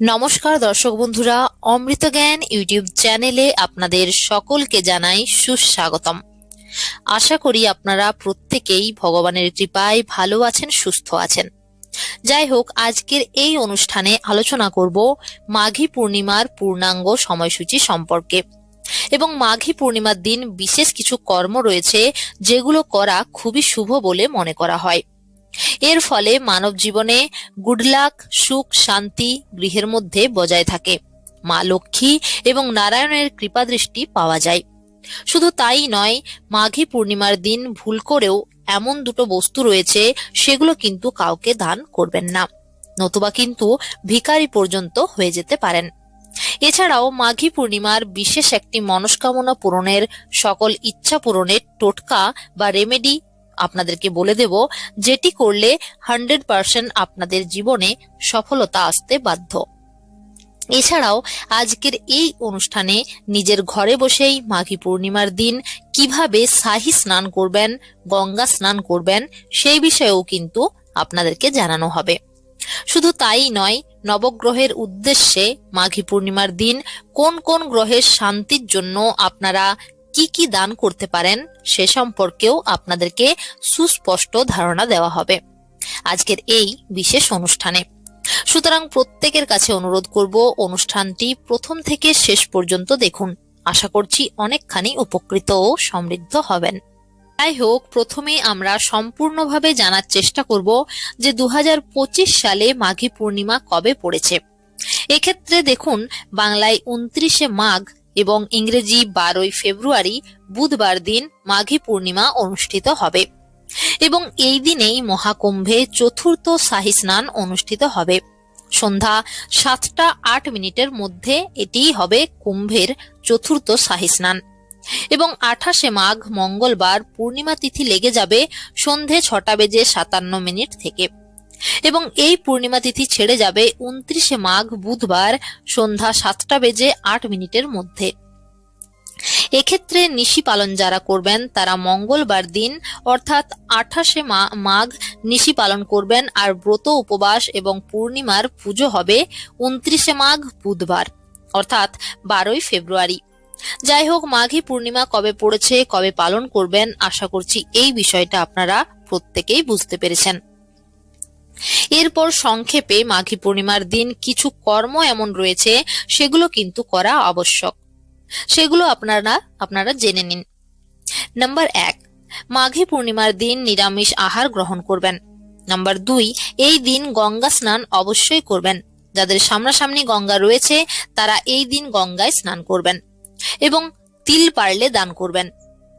নমস্কার দর্শক বন্ধুরা, অমৃত জ্ঞান ইউটিউব চ্যানেলে আপনাদের সকলকে জানাই সুস্বাগতম। আশা করি আপনারা প্রত্যেকেই ভগবানের কৃপায় ভালো আছেন, সুস্থ আছেন। যাই হোক, আজকের এই অনুষ্ঠানে আলোচনা করব মাঘী পূর্ণিমার পূর্ণাঙ্গ সময়সূচি সম্পর্কে। এবং মাঘী পূর্ণিমার দিন বিশেষ কিছু কর্ম রয়েছে, যেগুলো করা খুবই শুভ বলে মনে করা হয়। এর ফলে মানব জীবনে গুড লাক সুখ, শান্তি গৃহের মধ্যে বজায় থাকে। মা লক্ষ্মী এবং নারায়ণের কৃপাদৃষ্টি পাওয়া যায়। শুধু তাই নয়, মাঘী পূর্ণিমার দিন ভুল করেও এমন দুটো বস্তু রয়েছে, সেগুলো কিন্তু কাউকে দান করবেন না। নতুবা কিন্তু ভিখারি পর্যন্ত হয়ে যেতে পারেন। এছাড়াও মাঘী পূর্ণিমার বিশেষ একটি মনস্কামনা পূরণের সকল ইচ্ছা পূরণের টোটকা বা রেমেডি আপনাদেরকে বলে দেব, যেটি করলে হান্ড্রেড পার্সেন্ট আপনাদের জীবনে সফলতা আসতে বাধ্য। এছাড়াও, আজকের এই অনুষ্ঠানে নিজের ঘরে বসেই মাঘী পূর্ণিমার দিন কীভাবে শাহী স্নান করবেন, গঙ্গা স্নান করবেন, সেই বিষয়েও কিন্তু আপনাদেরকে জানানো হবে। শুধু তাই নয়, নবগ্রহের উদ্দেশ্যে মাঘী পূর্ণিমার দিন কোন কোন গ্রহের শান্তির জন্য আপনারা কি কি দান করতে পারেন সে সম্পর্কেও আপনাদেরকে সুস্পষ্ট ধারণা দেওয়া হবে। আজকের এই বিশেষ অনুষ্ঠানে। সুতরাং প্রত্যেকের কাছে অনুরোধ করব অনুষ্ঠানটি প্রথম থেকে শেষ পর্যন্ত দেখুন। আশা করছি অনেকখানি উপকৃত ও সমৃদ্ধ হবেন। যাই হোক, প্রথমে আমরা সম্পূর্ণভাবে জানার চেষ্টা করব যে দু হাজার পঁচিশ সালে মাঘী পূর্ণিমা কবে পড়েছে। এক্ষেত্রে দেখুন, বাংলায় উনত্রিশে মাঘ এবং ইংরেজি বারোই ফেব্রুয়ারি বুধবার দিন মাঘী পূর্ণিমা অনুষ্ঠিত হবে। এবং এই দিনেই মহাকুম্ভে চতুর্থ শাহী স্নান অনুষ্ঠিত হবে। সন্ধ্যা সাতটা আট মিনিটের মধ্যে এটিই হবে কুম্ভের চতুর্থ শাহী স্নান। এবং আঠাশে মাঘ মঙ্গলবার পূর্ণিমা তিথি লেগে যাবে সন্ধে ছটা বেজে সাতান্ন মিনিট থেকে। এবং এই পূর্ণিমা তিথি ছেড়ে যাবে উনত্রিশে মাঘ বুধবার সন্ধ্যা সাতটা বেজে আট মিনিটের মধ্যে। এক্ষেত্রে নিশি পালন যারা করবেন, তারা মঙ্গলবার দিন, অর্থাৎ আঠাশে মাঘ নিশি পালন করবেন আর ব্রত উপবাস এবং পূর্ণিমার পুজো হবে উনত্রিশে মাঘ বুধবার, অর্থাৎ বারোই ফেব্রুয়ারি। যাই হোক, মাঘী পূর্ণিমা কবে পড়েছে, কবে পালন করবেন, আশা করছি এই বিষয়টা আপনারা প্রত্যেকেই বুঝতে পেরেছেন। এরপর সংক্ষেপে মাঘী পূর্ণিমার দিন কিছু কর্ম এমন রয়েছে, সেগুলো কিন্তু করা আবশ্যক। সেগুলো আপনারা আপনারা জেনে নিন। নাম্বার এক, মাঘী পূর্ণিমার দিন নিরামিষ আহার গ্রহণ করবেন। নাম্বার দুই, এই দিন গঙ্গা স্নান অবশ্যই করবেন। যাদের সামনাসামনি গঙ্গা রয়েছে, তারা এই দিন গঙ্গায় স্নান করবেন এবং তিল পারলে দান করবেন।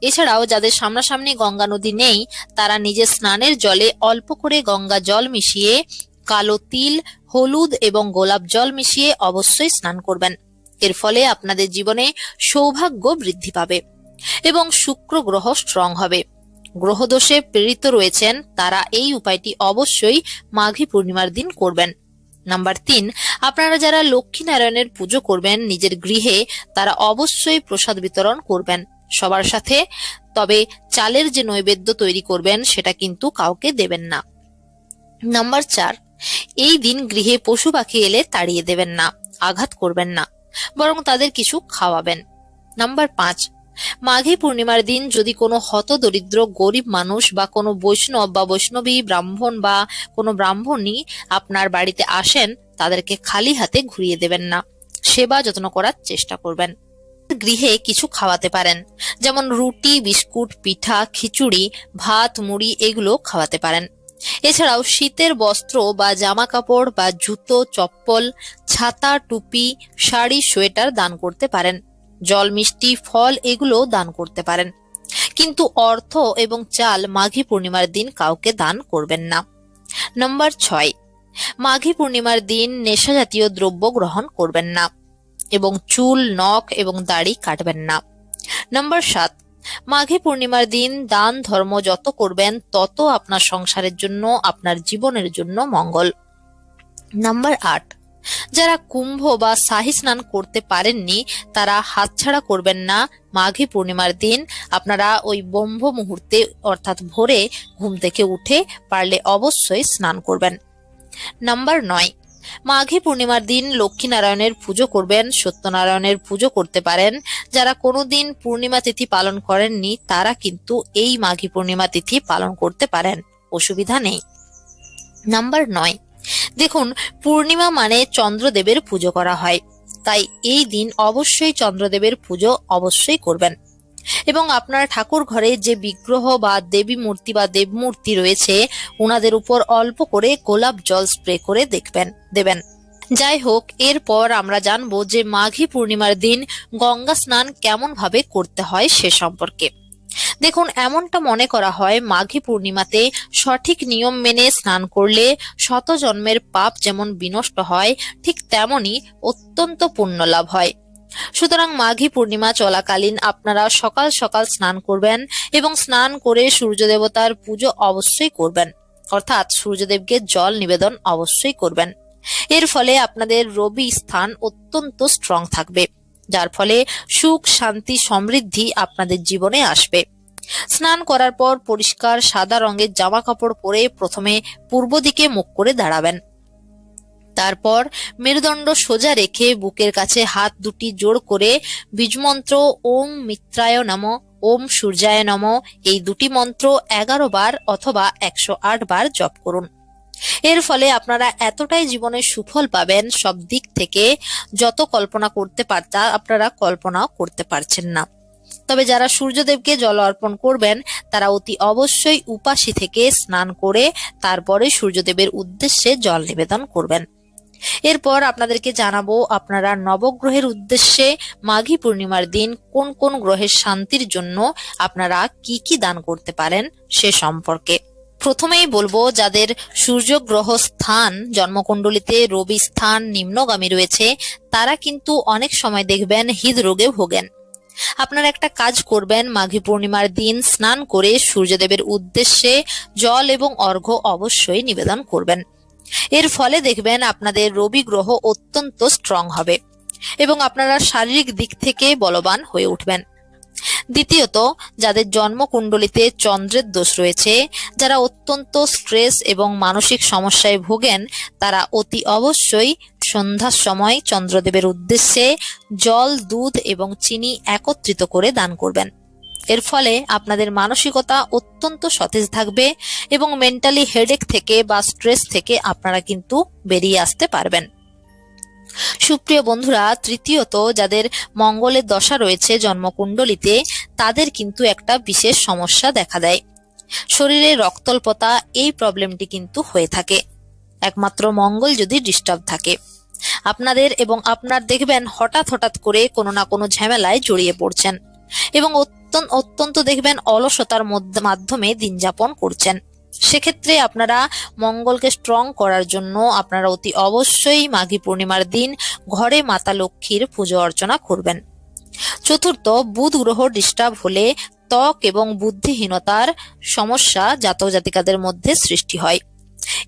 এছাড়াও যাদের সামনাসামনি গঙ্গা নদী নেই, তারা নিজের স্নানের জলে অল্প করে গঙ্গা জল মিশিয়ে কালো তিল, হলুদ এবং গোলাপ জল মিশিয়ে অবশ্যই স্নান করবেন। এর ফলে আপনাদের জীবনে সৌভাগ্য বৃদ্ধি পাবে এবং শুক্র গ্রহ স্ট্রং হবে। গ্রহদোষে প্রেরিত রয়েছেন, তারা এই উপায়টি অবশ্যই মাঘী পূর্ণিমার দিন করবেন। নাম্বার তিন, আপনারা যারা লক্ষ্মী নারায়ণের পুজো করবেন, নিজের গৃহে তারা অবশ্যই প্রসাদ বিতরণ করবেন। সবার সাথে, তবে চালের যে নৈবেদ্য তৈরি করবেন সেটা কিন্তু কাউকে দেবেন না। নাম্বার চার, এই দিন গৃহে পশু পাখি এলে তাড়িয়ে দেবেন না, আঘাত করবেন না, বরং তাদের কিছু খাওয়াবেন। নাম্বার পাঁচ, মাঘী পূর্ণিমার দিন যদি কোনো হত দরিদ্র গরিব মানুষ বা কোনো বৈষ্ণব বা বৈষ্ণবী, ব্রাহ্মণ বা কোনো ব্রাহ্মণী আপনার বাড়িতে আসেন, তাদেরকে খালি হাতে ঘুরিয়ে দেবেন না। সেবা যত্ন করার চেষ্টা করবেন। গৃহে কিছু খাওয়াতে পারেন। যেমন রুটি, বিস্কুট, পিঠা, খিচুড়ি, ভাত, মুড়ি এগুলো খাওয়াতে পারেন। এছাড়াও শীতের বস্ত্র বা জামা কাপড় বা জুতো, চপ্পল, ছাতা, টুপি, শাড়ি, সোয়েটার দান করতে পারেন। জল, মিষ্টি, ফল এগুলো দান করতে পারেন। কিন্তু অর্থ এবং চাল মাঘী পূর্ণিমার দিন কাউকে দান করবেন না। নম্বর ছয়, মাঘী পূর্ণিমার দিন নেশা জাতীয় দ্রব্য গ্রহণ করবেন না। এবং চুল, নখ এবং দাড়ি কাটবেন না। নম্বর সাত, মাঘী পূর্ণিমার দিন দান, ধর্ম যত করবেন তত আপনার সংসারের জন্য, আপনার জীবনের জন্য মঙ্গল। নাম্বার আট, যারা কুম্ভ বা শাহী স্নান করতে পারেননি, তারা হাতছাড়া করবেন না। মাঘী পূর্ণিমার দিন আপনারা ওই ব্রহ্ম মুহূর্তে অর্থাৎ ভোরে ঘুম থেকে উঠে পারলে অবশ্যই স্নান করবেন। নাম্বার নয় মাঘী পূর্ণিমার দিন লক্ষ্মীনারায়ণের পুজো করবেন, সত্যনারায়ণের পুজো করতে পারেন। যারা কোনোদিন পূর্ণিমা তিথি পালন করেননি, তারা কিন্তু এই মাঘী পূর্ণিমা তিথি পালন করতে পারেন। অসুবিধা নেই। নাম্বার নয়। দেখুন, পূর্ণিমা মানে চন্দ্রদেবের পুজো করা হয়। তাই এই দিন অবশ্যই চন্দ্রদেবের পুজো অবশ্যই করবেন। এবং আপনার ঠাকুর ঘরে যে বিগ্রহ বা দেবী মূর্তি বা দেবমূর্তি রয়েছে ওনাদের উপর অল্প করে গোলাপ জল স্প্রে করে দেখবেন, দেবেন। যাই হোক, এরপর আমরা জানব যে মাঘী পূর্ণিমার দিন গঙ্গা স্নান কেমন ভাবে করতে হয় সে সম্পর্কে। দেখুন, এমনটা মনে করা হয় মাঘী পূর্ণিমাতে সঠিক নিয়ম মেনে স্নান করলে শত জন্মের পাপ যেমন বিনষ্ট হয়, ঠিক তেমনি অত্যন্ত পুণ্য লাভ হয়। সুতরাং মাঘী পূর্ণিমা চলাকালীন আপনারা সকাল সকাল স্নান করবেন এবং স্নান করে সূর্য দেবতার পুজো অবশ্যই করবেন। অর্থাৎ সূর্যদেবকে জল নিবেদন অবশ্যই করবেন। এর ফলে আপনাদের রবি স্থান অত্যন্ত স্ট্রং থাকবে। যার ফলে সুখ, শান্তি, সমৃদ্ধি আপনাদের জীবনে আসবে। স্নান করার পর পরিষ্কার সাদা রঙের জামা কাপড় পরে প্রথমে পূর্ব দিকে মুখ করে দাঁড়াবেন। তারপর মেরুদণ্ড সোজা রেখে বুকের কাছে হাত দুটি জোড় করে বীজমন্ত্র ওম মিত্রায় নম, ওম সূর্যায় নম, এই দুটি মন্ত্র এগারো বার অথবা একশো আট বার জপ করুন। এর ফলে আপনারা এতটাই জীবনে সুফল পাবেন সব দিক থেকে, যত কল্পনা করতে পারতা আপনারা কল্পনাও করতে পারছেন না। তবে যারা সূর্যদেবকে জল অর্পণ করবেন, তারা অতি অবশ্যই উপাসী থেকে স্নান করে তারপরে সূর্যদেবের উদ্দেশ্যে জল নিবেদন করবেন। এরপর আপনাদেরকে জানাব, আপনারা নবগ্রহের উদ্দেশ্যে মাঘী পূর্ণিমার দিন কোন কোন গ্রহের শান্তির জন্য আপনারা কি কি দান করতে পারেন সে সম্পর্কে। প্রথমেই বলব, যাদের সূর্য গ্রহ স্থান, জন্মকুণ্ডলিতে রবি স্থান, নিম্নগামী রয়েছে, তারা কিন্তু অনেক সময় দেখবেন হৃদরোগে ভোগেন। আপনারা একটা কাজ করবেন, মাঘী পূর্ণিমার দিন স্নান করে সূর্যদেবের উদ্দেশ্যে জল এবং অর্ঘ্য অবশ্যই নিবেদন করবেন। এর ফলে দেখবেন আপনাদের রবি গ্রহ অত্যন্ত স্ট্রং হবে এবং আপনারা শারীরিক দিক থেকে বলবান হয়ে উঠবেন। দ্বিতীয়ত, যাদের জন্মকুণ্ডলিতে চন্দ্রের দোষ রয়েছে, যারা অত্যন্ত স্ট্রেস এবং মানসিক সমস্যায় ভোগেন, তারা অতি অবশ্যই সন্ধ্যার সময় চন্দ্রদেবের উদ্দেশ্যে জল, দুধ এবং চিনি একত্রিত করে দান করবেন। এর ফলে আপনাদের মানসিকতা অত্যন্ত সতেজ থাকবে এবং মেন্টালি হেডেক থেকে বা স্ট্রেস থেকে আপনারা কিন্তু বেরিয়ে আসতে পারবেন। সুপ্রিয় বন্ধুরা, তৃতীয়ত যাদের মঙ্গলের দশা রয়েছে জন্মকুণ্ডলিতে, তাদের কিন্তু একটা বিশেষ সমস্যা দেখা দেয়। শরীরে রক্তল্পতা এই প্রবলেমটি কিন্তু হয়ে থাকে। একমাত্র মঙ্গল যদি ডিস্টার্ব থাকে। আপনাদের এবং আপনার দেখবেন হঠাৎ হঠাৎ করে কোনো না কোনো ঝামেলায় জড়িয়ে পড়ছেন। এবং অত্যন্ত অত্যন্ত দেখবেন অলসতার মাধ্যমে দিন যাপন করছেন। সেক্ষেত্রে আপনারা মঙ্গলকে স্ট্রং করার জন্য আপনারা অতি অবশ্যই মাঘী পূর্ণিমার দিন ঘরে মাতা লক্ষ্মীর পুজো অর্চনা করবেন। চতুর্থ, বুধ গ্রহ ডিস্টার্ব হলে ত্বক এবং বুদ্ধিহীনতার সমস্যা জাতক জাতিকাদের মধ্যে সৃষ্টি হয়।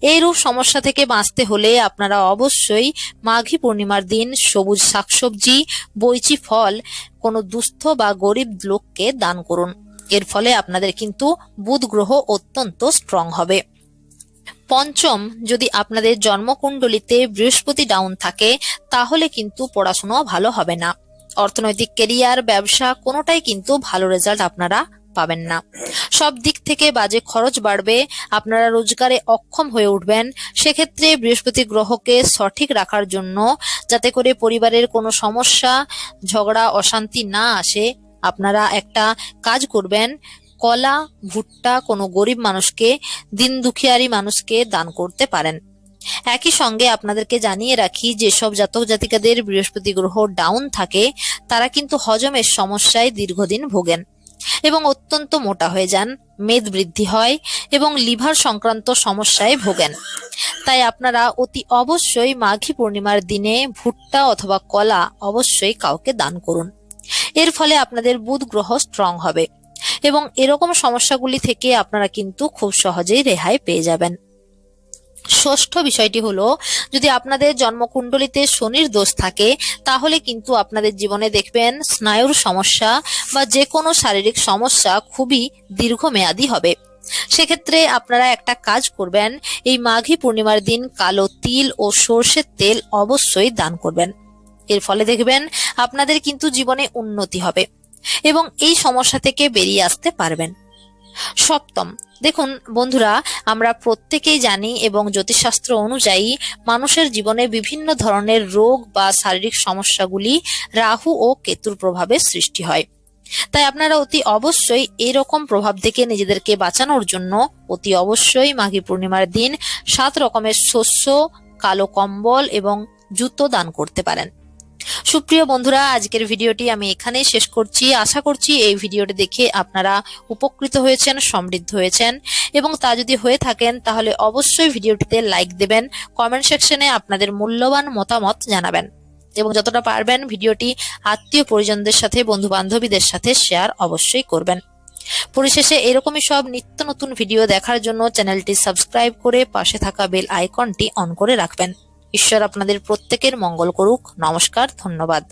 এইরূপ সমস্যা থেকে বাঁচতে হলে আপনারা অবশ্যই মাঘী পূর্ণিমার দিন সবুজ শাকসবজি, বৈচি ফল, কোনো দুস্থ বা গরিব লোককে দান করুন। এর ফলে আপনাদের কিন্তু বুধ গ্রহ অত্যন্ত স্ট্রং হবে। পঞ্চম, যদি আপনাদের জন্মকুণ্ডলিতে বৃহস্পতি ডাউন থাকে, তাহলে কিন্তু পড়াশোনা ভালো হবে না। অর্থনৈতিক কেরিয়ার ব্যবসা, কোনোটাই কিন্তু ভালো রেজাল্ট আপনারা পাবেন না। সব দিক থেকে বাজে খরচ বাড়বে, আপনারা রোজগারে অক্ষম হয়ে উঠবেন। সেক্ষেত্রে বৃহস্পতি গ্রহকে সঠিক রাখার জন্য যাতে করে পরিবারের কোনো সমস্যা, ঝগড়া, অশান্তি না আসে, আপনারা একটা কাজ করবেন। কলা, ভুট্টা কোনো গরিব মানুষকে, দিন দুখিয়ারি মানুষকে দান করতে পারেন। একই সঙ্গে আপনাদেরকে জানিয়ে রাখি, যেসব জাতক জাতিকাদের বৃহস্পতি গ্রহ ডাউন থাকে, তারা কিন্তু হজমের সমস্যায় দীর্ঘদিন ভোগেন। এবং অত্যন্ত মোটা হয়ে যান, মেদ বৃদ্ধি হয় এবং লিভার সংক্রান্ত সমস্যায় ভোগেন। তাই আপনারা অতি অবশ্যই মাঘী পূর্ণিমার দিনে ভুট্টা অথবা কলা অবশ্যই কাউকে দান করুন। এর ফলে আপনাদের বুধ গ্রহ স্ট্রং হবে এবং এরকম সমস্যাগুলি থেকে আপনারা কিন্তু খুব সহজেই রেহাই পেয়ে যাবেন। ষষ্ঠ বিষয়টি হলো, যদি আপনাদের জন্মকুণ্ডলিতে শনির দোষ থাকে, তাহলে কিন্তু আপনাদের জীবনে দেখবেন স্নায়ুর সমস্যা বা যে কোনো শারীরিক সমস্যা খুবই দীর্ঘমেয়াদী হবে। সেক্ষেত্রে আপনারা একটা কাজ করবেন, এই মাঘী পূর্ণিমার দিন কালো তিল ও সর্ষের তেল অবশ্যই দান করবেন। এর ফলে দেখবেন আপনাদের কিন্তু জীবনে উন্নতি হবে এবং এই সমস্যা থেকে বেরিয়ে আসতে পারবেন। সপ্তম। দেখুন বন্ধুরা, আমরা প্রত্যেকেই জানি এবং জ্যোতিষশাস্ত্র অনুযায়ী মানুষের জীবনে বিভিন্ন ধরনের রোগ বা শারীরিক সমস্যাগুলি রাহু ও কেতুর প্রভাবে সৃষ্টি হয়। তাই আপনারা অতি অবশ্যই এরকম প্রভাব থেকে নিজেদেরকে বাঁচানোর জন্য অতি অবশ্যই মাঘী পূর্ণিমার দিন সাত রকমের শস্য, কালো কম্বল এবং জুতো দান করতে পারেন। সুপ্রিয় বন্ধুরা, আজকের ভিডিওটি আমি এখানেই শেষ করছি। আশা করছি এই ভিডিওটি দেখে আপনারা উপকৃত হয়েছেন, সমৃদ্ধ হয়েছেন এবং তা যদি হয়ে থাকেন, তাহলে অবশ্যই ভিডিওটিতে লাইক দেবেন কমেন্ট সেকশনে আপনাদের মূল্যবান মতামত জানাবেন এবং যতটা পারবেন ভিডিওটি আত্মীয় পরিজনদের সাথে বন্ধু বান্ধবীদের সাথে শেয়ার অবশ্যই করবেন। পরিশেষে এরকমই সব নিত্য নতুন ভিডিও দেখার জন্য চ্যানেলটি সাবস্ক্রাইব করে পাশে থাকা বেল আইকনটি অন করে রাখবেন। ঈশ্বর আপনাদের প্রত্যেকের মঙ্গল করুক। নমস্কার ধন্যবাদ।